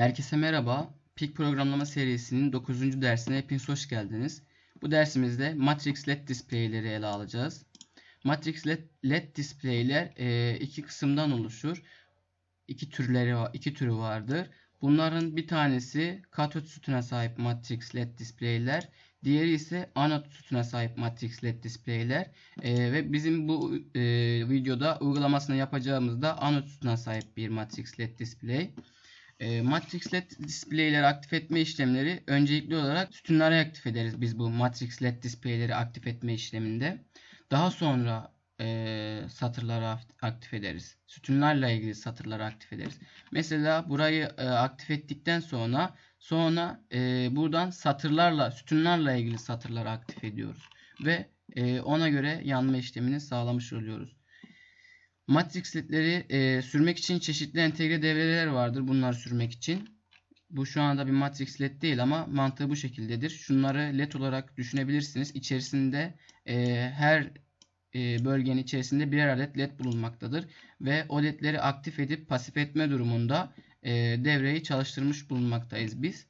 Herkese merhaba. Pik programlama serisinin 9. dersine hepiniz hoş geldiniz. Bu dersimizde Matrix LED displayleri ele alacağız. Matrix LED, LED displayler e, iki kısımdan oluşur. İki türleri iki türü vardır. Bunların bir tanesi katot sütuna sahip Matrix LED displayler, diğeri ise anot sütuna sahip Matrix LED displayler. E, ve bizim bu e, videoda uygulamasını yapacağımızda anot sütuna sahip bir Matrix LED display. E, LED displayleri aktif etme işlemleri öncelikli olarak sütunları aktif ederiz biz bu Matrix LED displayleri aktif etme işleminde. Daha sonra e, satırları aktif ederiz. Sütunlarla ilgili satırları aktif ederiz. Mesela burayı e, aktif ettikten sonra sonra e, buradan satırlarla sütunlarla ilgili satırları aktif ediyoruz. Ve e, ona göre yanma işlemini sağlamış oluyoruz. Matrix ledleri e, sürmek için çeşitli entegre devreler vardır. Bunları sürmek için. Bu şu anda bir matrix led değil ama mantığı bu şekildedir. Şunları led olarak düşünebilirsiniz. İçerisinde e, her e, bölgenin içerisinde birer adet led bulunmaktadır. Ve o ledleri aktif edip pasif etme durumunda e, devreyi çalıştırmış bulunmaktayız biz.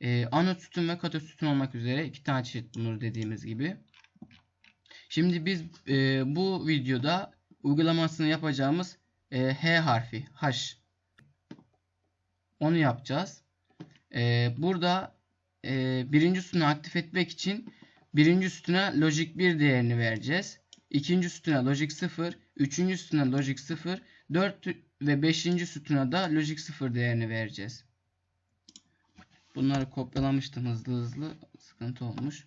E, anot sütun ve katot sütun olmak üzere iki tane çeşit bulunur dediğimiz gibi. Şimdi biz e, bu videoda uygulamasını yapacağımız e, H harfi H onu yapacağız. E, burada e, birinci sütunu aktif etmek için birinci sütuna logic 1 değerini vereceğiz. İkinci sütuna logic 0, üçüncü sütuna logic 0, 4 ve beşinci sütuna da logic 0 değerini vereceğiz. Bunları kopyalamıştım hızlı hızlı sıkıntı olmuş.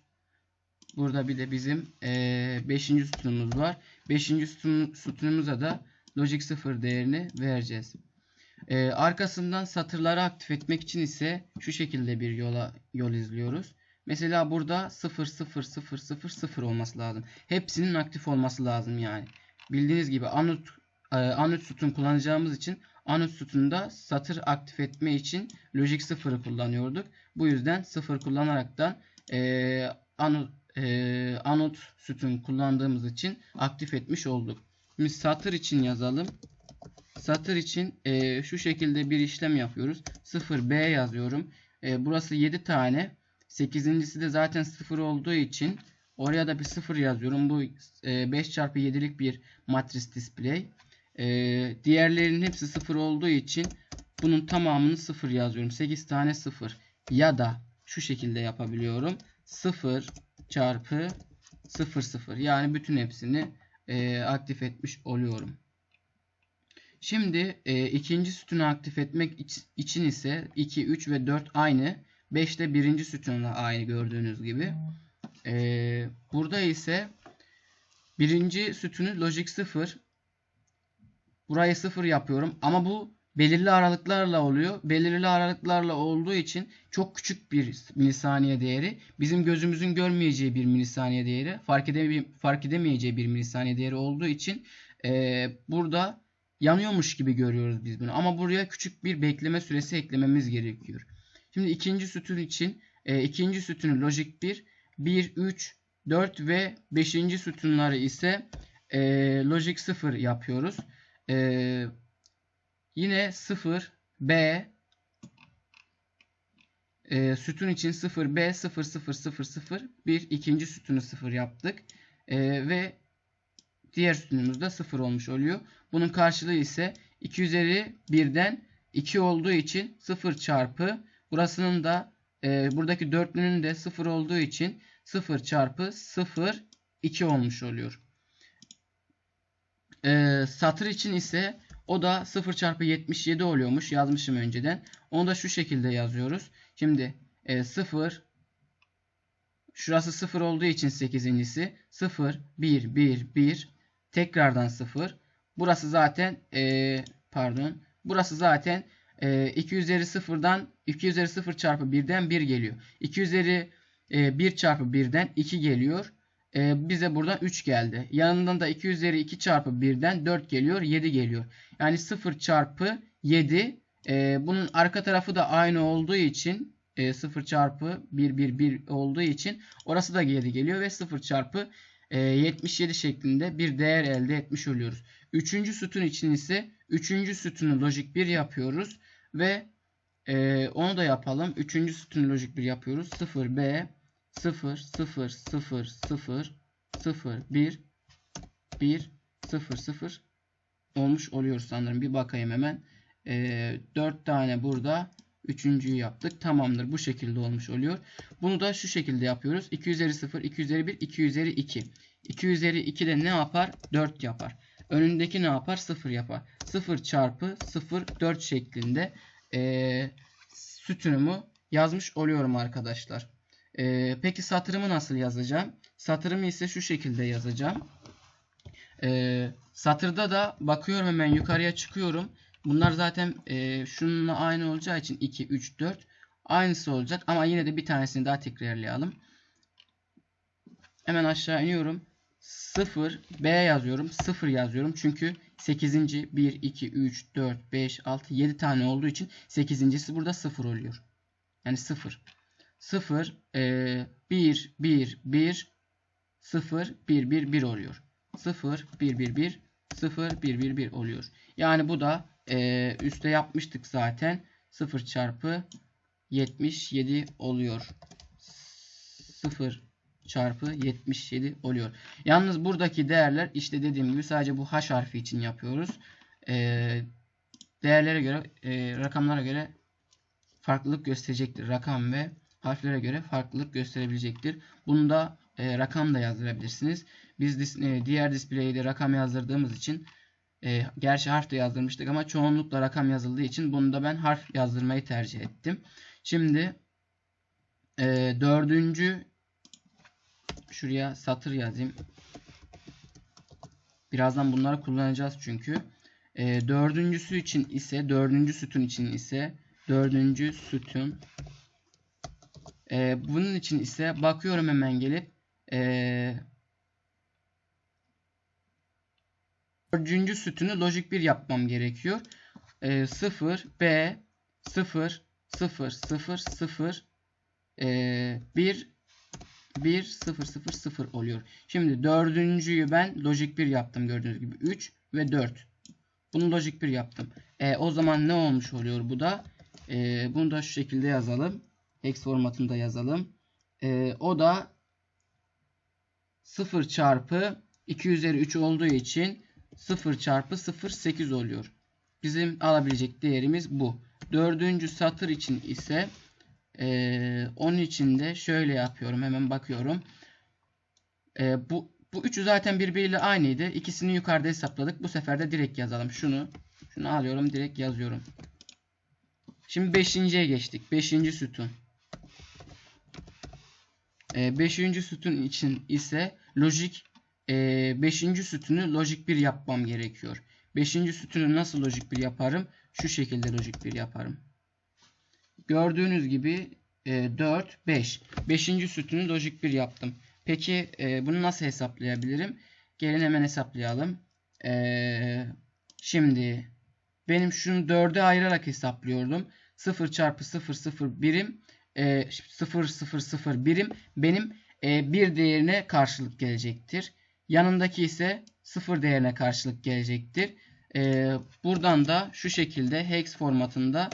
Burada bir de bizim 5. sütunumuz var. 5. Sütun, sütunumuza da logic 0 değerini vereceğiz. E, arkasından satırları aktif etmek için ise şu şekilde bir yola yol izliyoruz. Mesela burada 0 0 0 0 0 olması lazım. Hepsinin aktif olması lazım yani. Bildiğiniz gibi anot e, anot sütun kullanacağımız için anot sütununda satır aktif etme için logic 0'ı kullanıyorduk. Bu yüzden 0 kullanaraktan e, anot e, anot sütun kullandığımız için aktif etmiş olduk. Şimdi satır için yazalım. Satır için e, şu şekilde bir işlem yapıyoruz. 0B yazıyorum. E, burası 7 tane. 8.si de zaten 0 olduğu için oraya da bir 0 yazıyorum. Bu e, 5 çarpı 7'lik bir matris display. E, diğerlerinin hepsi 0 olduğu için bunun tamamını 0 yazıyorum. 8 tane 0. Ya da şu şekilde yapabiliyorum. 0 çarpı 0 0 yani bütün hepsini e, aktif etmiş oluyorum. Şimdi e, ikinci sütunu aktif etmek iç- için ise 2, 3 ve 4 aynı. 5 de birinci sütunla aynı gördüğünüz gibi. E, burada ise birinci sütunu logic 0. Burayı 0 yapıyorum ama bu belirli aralıklarla oluyor. Belirli aralıklarla olduğu için çok küçük bir milisaniye değeri. Bizim gözümüzün görmeyeceği bir milisaniye değeri. Fark, edeme fark edemeyeceği bir milisaniye değeri olduğu için e, burada yanıyormuş gibi görüyoruz biz bunu. Ama buraya küçük bir bekleme süresi eklememiz gerekiyor. Şimdi ikinci sütun için e, ikinci sütunu logic 1, 1, 3, 4 ve 5. sütunları ise e, logic 0 yapıyoruz. E, yine 0, B, e, sütun için 0, B, 0, 0, 0, 0, 1, ikinci sütunu 0 yaptık. E, ve diğer sütunumuz da 0 olmuş oluyor. Bunun karşılığı ise 2 üzeri 1'den 2 olduğu için 0 çarpı burasının da e, buradaki dörtlünün de 0 olduğu için 0 çarpı 0 2 olmuş oluyor. E, satır için ise o da 0 çarpı 77 oluyormuş. Yazmışım önceden. Onu da şu şekilde yazıyoruz. Şimdi e, 0 şurası 0 olduğu için 8.si 0 1 1 1 tekrardan 0. Burası zaten e, pardon. Burası zaten e, 2 üzeri 0'dan 2 üzeri 0 çarpı 1'den 1 geliyor. 2 üzeri e, 1 çarpı 1'den 2 geliyor. E, bize buradan 3 geldi. Yanından da 2 üzeri 2 çarpı 1'den 4 geliyor. 7 geliyor. Yani 0 çarpı 7 e, bunun arka tarafı da aynı olduğu için e, 0 çarpı 1 1 1 olduğu için orası da 7 geliyor ve 0 çarpı e, 77 şeklinde bir değer elde etmiş oluyoruz. Üçüncü sütun için ise üçüncü sütunu logic 1 yapıyoruz ve Ee, onu da yapalım. Üçüncü sütun lojik 1 yapıyoruz. 0 B 0 0 0 0 0 1 1 0 0 olmuş oluyor sanırım. Bir bakayım hemen. Ee, 4 tane burada. Üçüncüyü yaptık. Tamamdır. Bu şekilde olmuş oluyor. Bunu da şu şekilde yapıyoruz. 2 üzeri 0, 2 üzeri 1, 2 üzeri 2. 2 üzeri 2 de ne yapar? 4 yapar. Önündeki ne yapar? 0 yapar. 0 çarpı 0 4 şeklinde ee, sütunumu yazmış oluyorum arkadaşlar. Ee, peki satırımı nasıl yazacağım? Satırımı ise şu şekilde yazacağım. Ee, satırda da bakıyorum hemen yukarıya çıkıyorum. Bunlar zaten e, şununla aynı olacağı için 2, 3, 4 aynısı olacak. Ama yine de bir tanesini daha tekrarlayalım. Hemen aşağı iniyorum. 0 B yazıyorum. 0 yazıyorum. Çünkü 8. 1, 2, 3, 4, 5, 6, 7 tane olduğu için 8.si burada 0 oluyor. Yani 0. 0, e, 1, 1, 1, 0, 1, 1, 1 oluyor. 0, 1, 1, 1, 0, 1, 1, 1 oluyor. Yani bu da e, üstte yapmıştık zaten. 0 çarpı 77 oluyor. 0 çarpı 77 oluyor. Yalnız buradaki değerler işte dediğim gibi sadece bu H harfi için yapıyoruz. E, değerlere göre, e, rakamlara göre farklılık gösterecektir. Rakam ve harflere göre farklılık gösterebilecektir. Bunu da e, rakam da yazdırabilirsiniz. Biz dis, e, diğer display'de rakam yazdırdığımız için e, gerçi harf de yazdırmıştık ama çoğunlukla rakam yazıldığı için bunu da ben harf yazdırmayı tercih ettim. Şimdi e, dördüncü şuraya satır yazayım. Birazdan bunları kullanacağız çünkü. E, dördüncüsü için ise dördüncü sütun için ise dördüncü sütun e, bunun için ise bakıyorum hemen gelip e, dördüncü sütunu lojik 1 yapmam gerekiyor. E, 0 B 0 0 0 0 e, 1 1 0 0 0 oluyor. Şimdi dördüncüyü ben lojik 1 yaptım gördüğünüz gibi 3 ve 4. Bunu lojik 1 yaptım. E, o zaman ne olmuş oluyor bu da? E, bunu da şu şekilde yazalım. Hex formatında yazalım. E, o da 0 çarpı 2 üzeri 3 olduğu için 0 çarpı 0 8 oluyor. Bizim alabilecek değerimiz bu. Dördüncü satır için ise e, onun için de şöyle yapıyorum. Hemen bakıyorum. E, bu bu üçü zaten birbiriyle aynıydı. İkisini yukarıda hesapladık. Bu sefer de direkt yazalım. Şunu şunu alıyorum. Direkt yazıyorum. Şimdi 5.ye geçtik. 5. sütun. 5. E, sütun için ise lojik 5. E, sütunu lojik 1 yapmam gerekiyor. 5. sütunu nasıl lojik 1 yaparım? Şu şekilde lojik 1 yaparım. Gördüğünüz gibi 4, 5. 5. sütunu lojik 1 yaptım. Peki e, bunu nasıl hesaplayabilirim? Gelin hemen hesaplayalım. E, şimdi benim şunu 4'e ayırarak hesaplıyordum. 0 çarpı 0 0 birim e, 0 0 0 birim benim e, bir değerine karşılık gelecektir. Yanındaki ise 0 değerine karşılık gelecektir. E, buradan da şu şekilde hex formatında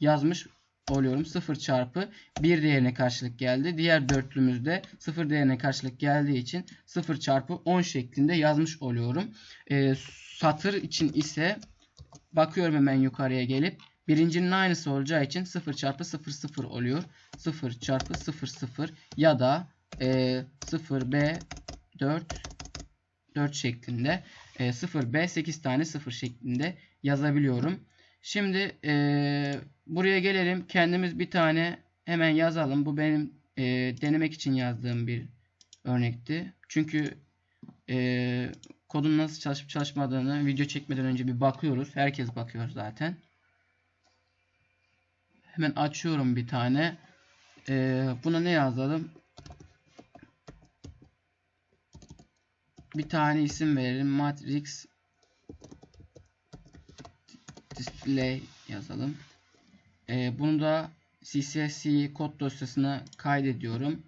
yazmış oluyorum. 0 çarpı 1 değerine karşılık geldi. Diğer dörtlümüzde 0 değerine karşılık geldiği için 0 çarpı 10 şeklinde yazmış oluyorum. E, satır için ise bakıyorum hemen yukarıya gelip birincinin aynısı olacağı için 0 çarpı 0 0 oluyor. 0 çarpı 0 0 ya da e, 0 b 4 4 şeklinde e, 0 b 8 tane 0 şeklinde yazabiliyorum. Şimdi e, buraya gelelim. Kendimiz bir tane hemen yazalım. Bu benim e, denemek için yazdığım bir örnekti. Çünkü e, kodun nasıl çalışıp çalışmadığını video çekmeden önce bir bakıyoruz. Herkes bakıyor zaten. Hemen açıyorum bir tane. E, buna ne yazalım? Bir tane isim verelim. Matrix display yazalım. E, bunu da CCSC kod dosyasına kaydediyorum.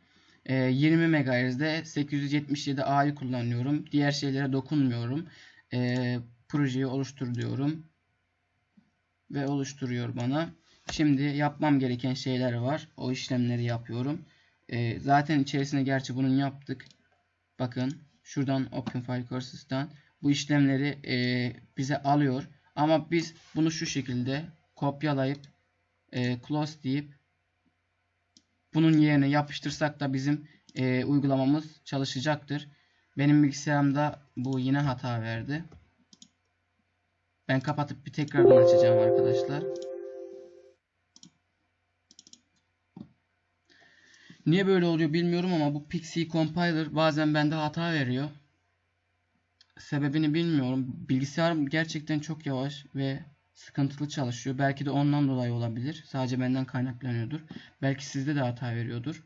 E, 20 MHz'de 877A'yı kullanıyorum. Diğer şeylere dokunmuyorum. E, projeyi oluştur diyorum. Ve oluşturuyor bana. Şimdi yapmam gereken şeyler var. O işlemleri yapıyorum. Ee, zaten içerisine gerçi bunun yaptık. Bakın şuradan Open File Courses'tan bu işlemleri e, bize alıyor. Ama biz bunu şu şekilde kopyalayıp e, close deyip bunun yerine yapıştırsak da bizim e, uygulamamız çalışacaktır. Benim bilgisayarımda bu yine hata verdi. Ben kapatıp bir tekrardan açacağım arkadaşlar. Niye böyle oluyor bilmiyorum ama bu Pixie Compiler bazen bende hata veriyor. Sebebini bilmiyorum. Bilgisayarım gerçekten çok yavaş ve sıkıntılı çalışıyor. Belki de ondan dolayı olabilir. Sadece benden kaynaklanıyordur. Belki sizde de hata veriyordur.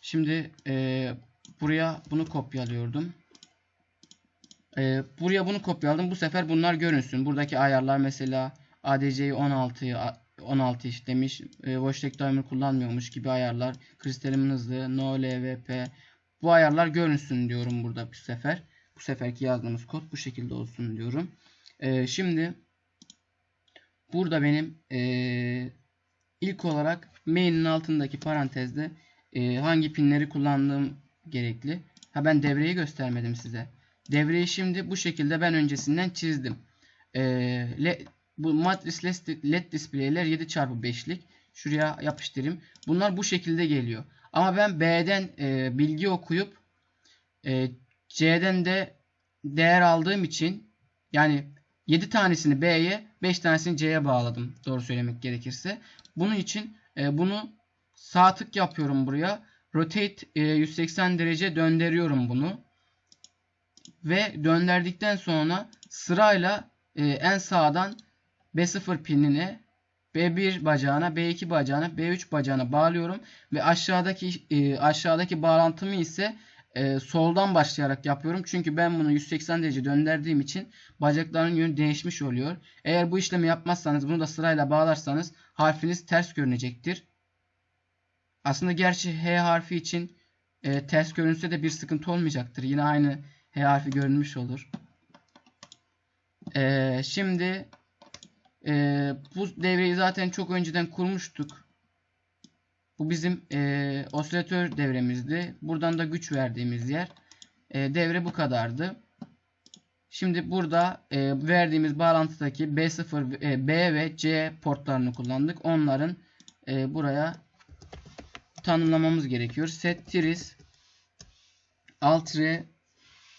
Şimdi e, buraya bunu kopyalıyordum. E, buraya bunu kopyaladım. Bu sefer bunlar görünsün. Buradaki ayarlar mesela ADC'yi 16'yı 16 işlemiş. E, Watchdog Timer kullanmıyormuş gibi ayarlar. Kristalimin hızlı, no LVP. Bu ayarlar görünsün diyorum burada bu sefer. Bu seferki yazdığımız kod bu şekilde olsun diyorum. E, şimdi burada benim e, ilk olarak main'in altındaki parantezde e, hangi pinleri kullandığım gerekli. Ha ben devreyi göstermedim size. Devreyi şimdi bu şekilde ben öncesinden çizdim. E, bu matris led display'ler 7x5'lik. Şuraya yapıştırayım. Bunlar bu şekilde geliyor. Ama ben B'den e, bilgi okuyup e, C'den de değer aldığım için yani 7 tanesini B'ye 5 tanesini C'ye bağladım. Doğru söylemek gerekirse. Bunun için e, bunu sağ tık yapıyorum buraya. Rotate e, 180 derece döndürüyorum bunu. Ve döndürdükten sonra sırayla e, en sağdan B0 pinine B1 bacağına, B2 bacağına, B3 bacağına bağlıyorum ve aşağıdaki e, aşağıdaki bağlantımı ise e, soldan başlayarak yapıyorum. Çünkü ben bunu 180 derece döndürdüğüm için bacakların yönü değişmiş oluyor. Eğer bu işlemi yapmazsanız bunu da sırayla bağlarsanız harfiniz ters görünecektir. Aslında gerçi H harfi için e, ters görünse de bir sıkıntı olmayacaktır. Yine aynı H harfi görünmüş olur. E, şimdi e, bu devreyi zaten çok önceden kurmuştuk. Bu bizim e, osilatör devremizdi. Buradan da güç verdiğimiz yer. E, devre bu kadardı. Şimdi burada e, verdiğimiz bağlantıdaki B0, e, B ve C portlarını kullandık. Onların e, buraya tanımlamamız gerekiyor. Set tris altre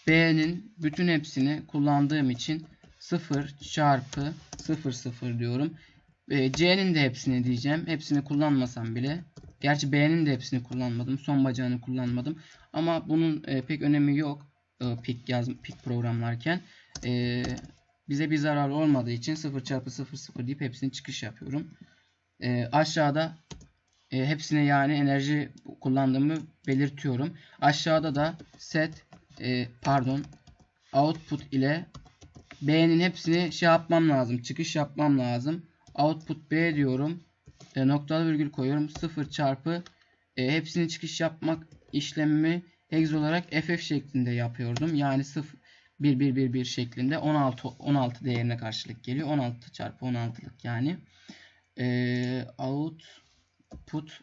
B'nin bütün hepsini kullandığım için 0 çarpı 0 0 diyorum. E, C'nin de hepsini diyeceğim. Hepsini kullanmasam bile. Gerçi B'nin de hepsini kullanmadım. Son bacağını kullanmadım. Ama bunun e, pek önemi yok. E, pik yaz pik programlarken. E, bize bir zarar olmadığı için 0 çarpı 0 0 deyip hepsini çıkış yapıyorum. E, aşağıda e, hepsine yani enerji kullandığımı belirtiyorum. Aşağıda da set e, pardon output ile B'nin hepsini şey yapmam lazım. Çıkış yapmam lazım. Output B diyorum. E, noktalı virgül koyuyorum. 0 çarpı e, hepsini çıkış yapmak işlemimi hex olarak ff şeklinde yapıyordum. Yani 0 1 1 1 1 şeklinde 16 16 değerine karşılık geliyor. 16 çarpı 16'lık yani. E, output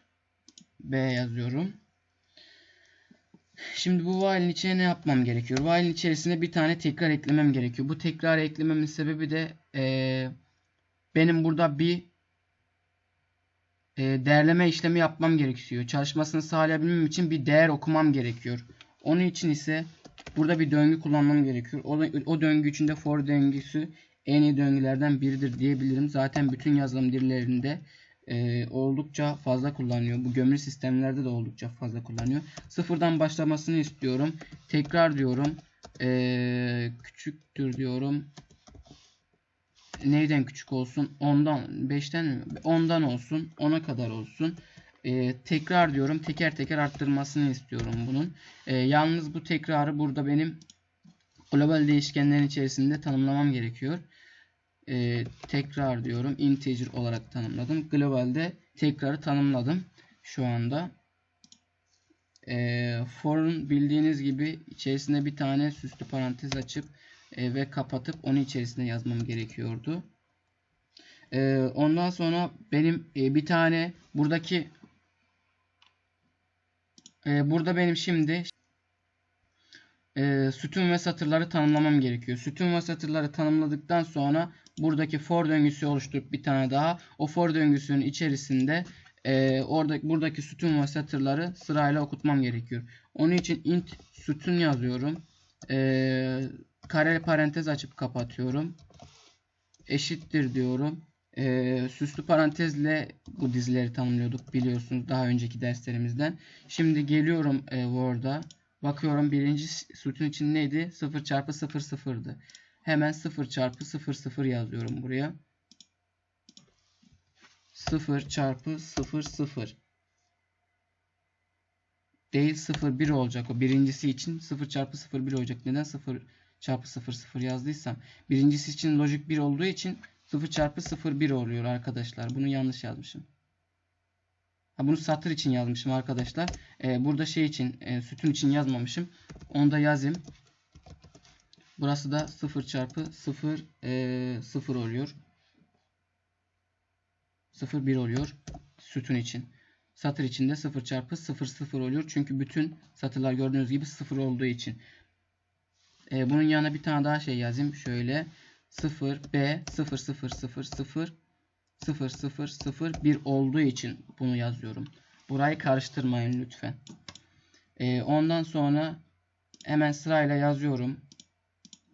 B yazıyorum. Şimdi bu while'in içine ne yapmam gerekiyor? While'in içerisine bir tane tekrar eklemem gerekiyor. Bu tekrar eklememin sebebi de e, benim burada bir e, değerleme işlemi yapmam gerekiyor. Çalışmasını sağlayabilmem için bir değer okumam gerekiyor. Onun için ise burada bir döngü kullanmam gerekiyor. O, o döngü içinde for döngüsü en iyi döngülerden biridir diyebilirim. Zaten bütün yazılım dillerinde e, oldukça fazla kullanıyor. Bu gömülü sistemlerde de oldukça fazla kullanıyor. Sıfırdan başlamasını istiyorum. Tekrar diyorum. E, küçüktür diyorum. Neyden küçük olsun? Ondan 5'ten mi? 10'dan olsun. 10'a kadar olsun. E, tekrar diyorum. Teker teker arttırmasını istiyorum bunun. E, yalnız bu tekrarı burada benim global değişkenlerin içerisinde tanımlamam gerekiyor e, tekrar diyorum. Integer olarak tanımladım. Globalde tekrarı tanımladım. Şu anda. E, for'un bildiğiniz gibi içerisinde bir tane süslü parantez açıp e, ve kapatıp onun içerisine yazmam gerekiyordu. E, ondan sonra benim e, bir tane buradaki e, burada benim şimdi e, sütun ve satırları tanımlamam gerekiyor. Sütun ve satırları tanımladıktan sonra buradaki for döngüsü oluşturup bir tane daha o for döngüsünün içerisinde e, orada buradaki sütun ve satırları sırayla okutmam gerekiyor. Onun için int sütun yazıyorum. E, kare parantez açıp kapatıyorum. Eşittir diyorum. E, süslü parantezle bu dizileri tanımlıyorduk biliyorsunuz daha önceki derslerimizden. Şimdi geliyorum e, Word'a. Bakıyorum birinci sütun için neydi? 0 çarpı 0 sıfırdı. Hemen 0 çarpı 0 0 yazıyorum buraya. 0 çarpı 0 0 değil 0 1 olacak o. Birincisi için 0 çarpı 0 1 olacak. Neden 0 çarpı 0 0 yazdıysam? Birincisi için lojik 1 olduğu için 0 çarpı 0 1 oluyor arkadaşlar. Bunu yanlış yazmışım. Ha, bunu satır için yazmışım arkadaşlar. Ee, burada şey için e, sütun için yazmamışım. Onu da yazayım burası da 0 çarpı 0 e, 0 oluyor 0 1 oluyor sütun için. Satır içinde 0 çarpı 0 0 oluyor. Çünkü bütün satırlar gördüğünüz gibi 0 olduğu için. Ee, bunun yanına bir tane daha şey yazayım. Şöyle 0 B 0 0 0 0 0 0 0 1 olduğu için bunu yazıyorum. Burayı karıştırmayın lütfen. Ee, ondan sonra hemen sırayla yazıyorum.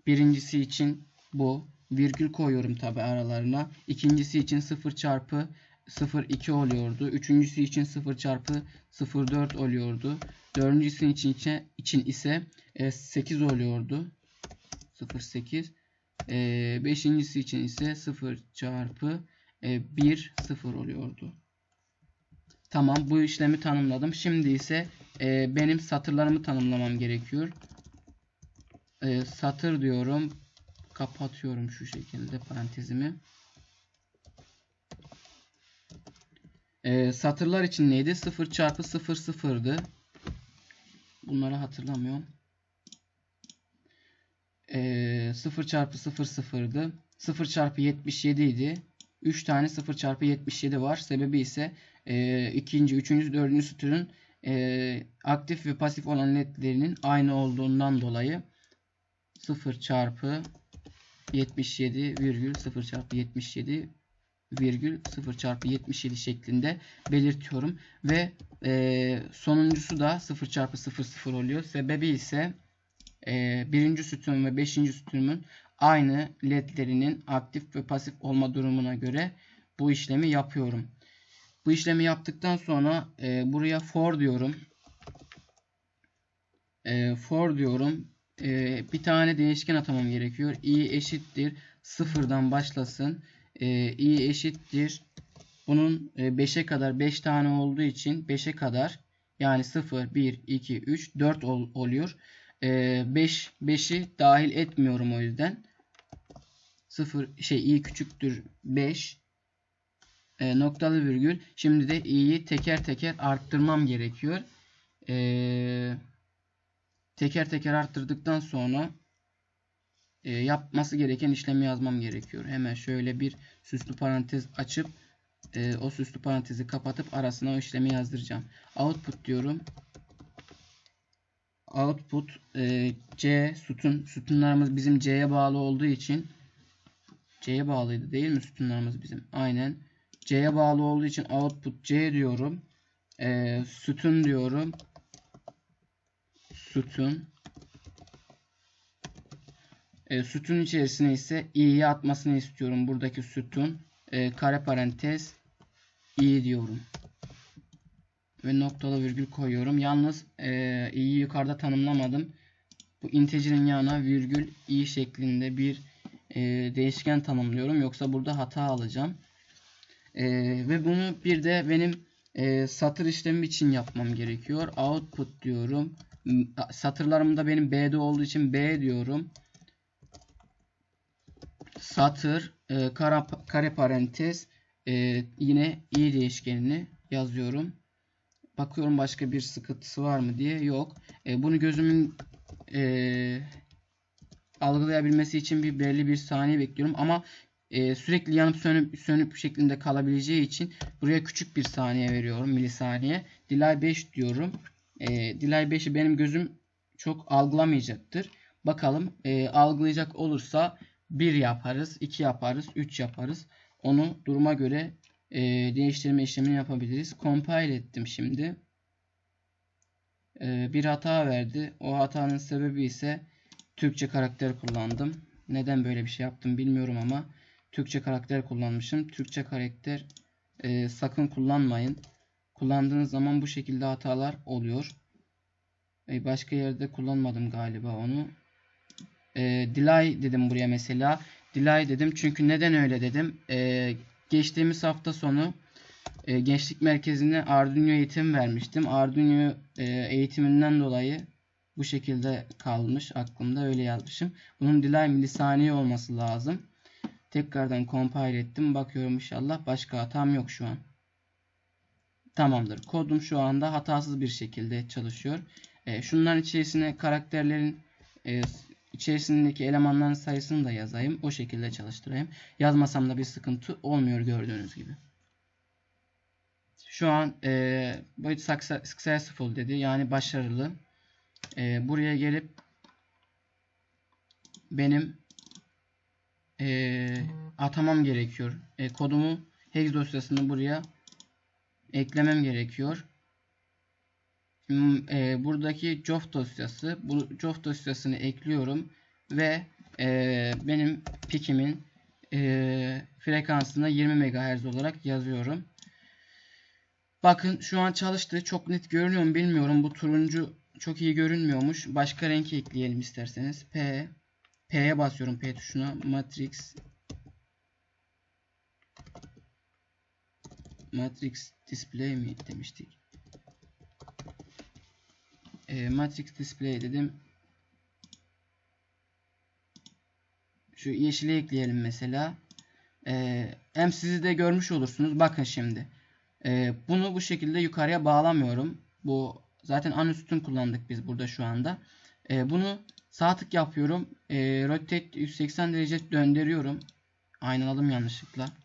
Birincisi için bu virgül koyuyorum tabi aralarına. İkincisi için 0 çarpı 0,2 oluyordu. Üçüncüsü için 0 çarpı 0,4 oluyordu. Dördüncüsü için, için ise 8 oluyordu. 0,8. E, beşincisi için ise 0 çarpı 1 e, 0 oluyordu. Tamam bu işlemi tanımladım. Şimdi ise e, benim satırlarımı tanımlamam gerekiyor. Satır diyorum kapatıyorum şu şekilde parantezimi. Ee, satırlar için neydi? 0 çarpı 0 sıfırdı. Bunları hatırlamıyorum. Ee, 0 çarpı 0 sıfırdı. 0 çarpı 77 idi. 3 tane 0 çarpı 77 var. Sebebi ise e, ikinci, üçüncü, dördüncü sütunun e, aktif ve pasif olan ledlerinin aynı olduğundan dolayı 0 çarpı 77 virgül 0 çarpı 77 virgül 0 çarpı 77 şeklinde belirtiyorum. Ve e, sonuncusu da 0 çarpı 0 0 oluyor. Sebebi ise e, birinci sütun ve beşinci sütunun aynı ledlerinin aktif ve pasif olma durumuna göre bu işlemi yapıyorum. Bu işlemi yaptıktan sonra e, buraya for diyorum. E, for diyorum e, bir tane değişken atamam gerekiyor. i eşittir sıfırdan başlasın. E, i eşittir bunun 5'e kadar 5 tane olduğu için 5'e kadar yani 0, 1, 2, 3, 4 ol, oluyor. E, 5, 5'i dahil etmiyorum o yüzden. 0 şey i küçüktür 5 e, noktalı virgül. Şimdi de i'yi teker teker arttırmam gerekiyor. Eee teker teker arttırdıktan sonra e, yapması gereken işlemi yazmam gerekiyor. Hemen şöyle bir süslü parantez açıp e, o süslü parantezi kapatıp arasına o işlemi yazdıracağım. Output diyorum. Output e, C sütun sütunlarımız bizim C'ye bağlı olduğu için C'ye bağlıydı değil mi sütunlarımız bizim? Aynen. C'ye bağlı olduğu için output C diyorum. E, sütun diyorum sütun. E, sütun içerisine ise i'yi atmasını istiyorum. Buradaki sütun e, kare parantez i diyorum. Ve noktalı virgül koyuyorum. Yalnız e, i'yi yukarıda tanımlamadım. Bu integer'in yanına virgül i şeklinde bir e, değişken tanımlıyorum. Yoksa burada hata alacağım. E, ve bunu bir de benim e, satır işlemi için yapmam gerekiyor. Output diyorum satırlarımda benim B'de olduğu için B diyorum. Satır e, kara, kare parantez e, yine i değişkenini yazıyorum. Bakıyorum başka bir sıkıntısı var mı diye. Yok. E, bunu gözümün e, algılayabilmesi için bir belli bir saniye bekliyorum. Ama e, sürekli yanıp sönüp sönüp şeklinde kalabileceği için buraya küçük bir saniye veriyorum milisaniye. Delay 5 diyorum. E, delay 5'i benim gözüm çok algılamayacaktır. Bakalım e, algılayacak olursa 1 yaparız, 2 yaparız, 3 yaparız. Onu duruma göre e, değiştirme işlemini yapabiliriz. Compile ettim şimdi. E, bir hata verdi. O hatanın sebebi ise Türkçe karakter kullandım. Neden böyle bir şey yaptım bilmiyorum ama Türkçe karakter kullanmışım. Türkçe karakter e, sakın kullanmayın. Kullandığınız zaman bu şekilde hatalar oluyor. E, başka yerde kullanmadım galiba onu. E, delay dedim buraya mesela. Delay dedim çünkü neden öyle dedim. E, geçtiğimiz hafta sonu e, gençlik merkezine Arduino eğitim vermiştim. Arduino e, eğitiminden dolayı bu şekilde kalmış aklımda öyle yazmışım. Bunun delay milisaniye olması lazım. Tekrardan compile ettim. Bakıyorum inşallah başka hatam yok şu an. Tamamdır. Kodum şu anda hatasız bir şekilde çalışıyor. E, şunların içerisine karakterlerin e, içerisindeki elemanların sayısını da yazayım. O şekilde çalıştırayım. Yazmasam da bir sıkıntı olmuyor gördüğünüz gibi. Şu an e, bu successful dedi. Yani başarılı. E, buraya gelip benim e, atamam gerekiyor. E, kodumu hex dosyasını buraya eklemem gerekiyor. Şimdi, e, buradaki jof dosyası, bu jof dosyasını ekliyorum ve e, benim pikimin e, frekansını 20 MHz olarak yazıyorum. Bakın şu an çalıştı. Çok net görünüyor mu bilmiyorum. Bu turuncu çok iyi görünmüyormuş. Başka renk ekleyelim isterseniz. P P'ye basıyorum P tuşuna. Matrix Matrix Display mi demiştik? E, Matrix Display dedim. Şu yeşili ekleyelim mesela. E, hem sizi de görmüş olursunuz. Bakın şimdi. E, bunu bu şekilde yukarıya bağlamıyorum. Bu zaten anüstün kullandık biz burada şu anda. E, bunu sağ tık yapıyorum. E, rotate 180 derece döndürüyorum. Aynaladım yanlışlıkla.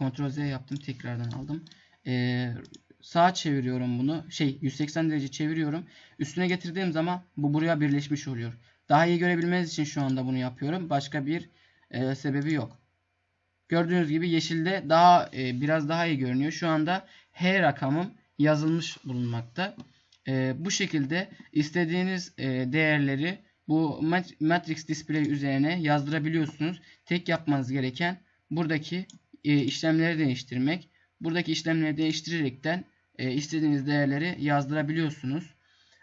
Ctrl Z yaptım. Tekrardan aldım. E, sağa çeviriyorum bunu. Şey 180 derece çeviriyorum. Üstüne getirdiğim zaman bu buraya birleşmiş oluyor. Daha iyi görebilmeniz için şu anda bunu yapıyorum. Başka bir e, sebebi yok. Gördüğünüz gibi yeşilde daha e, biraz daha iyi görünüyor. Şu anda H rakamım yazılmış bulunmakta. E, bu şekilde istediğiniz e, değerleri bu Matrix Display üzerine yazdırabiliyorsunuz. Tek yapmanız gereken buradaki e, işlemleri değiştirmek. Buradaki işlemleri değiştirerekten e, istediğiniz değerleri yazdırabiliyorsunuz.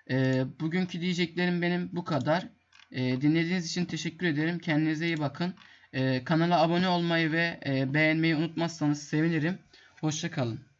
E, bugünkü diyeceklerim benim bu kadar. E, dinlediğiniz için teşekkür ederim. Kendinize iyi bakın. E, kanala abone olmayı ve e, beğenmeyi unutmazsanız sevinirim. Hoşçakalın.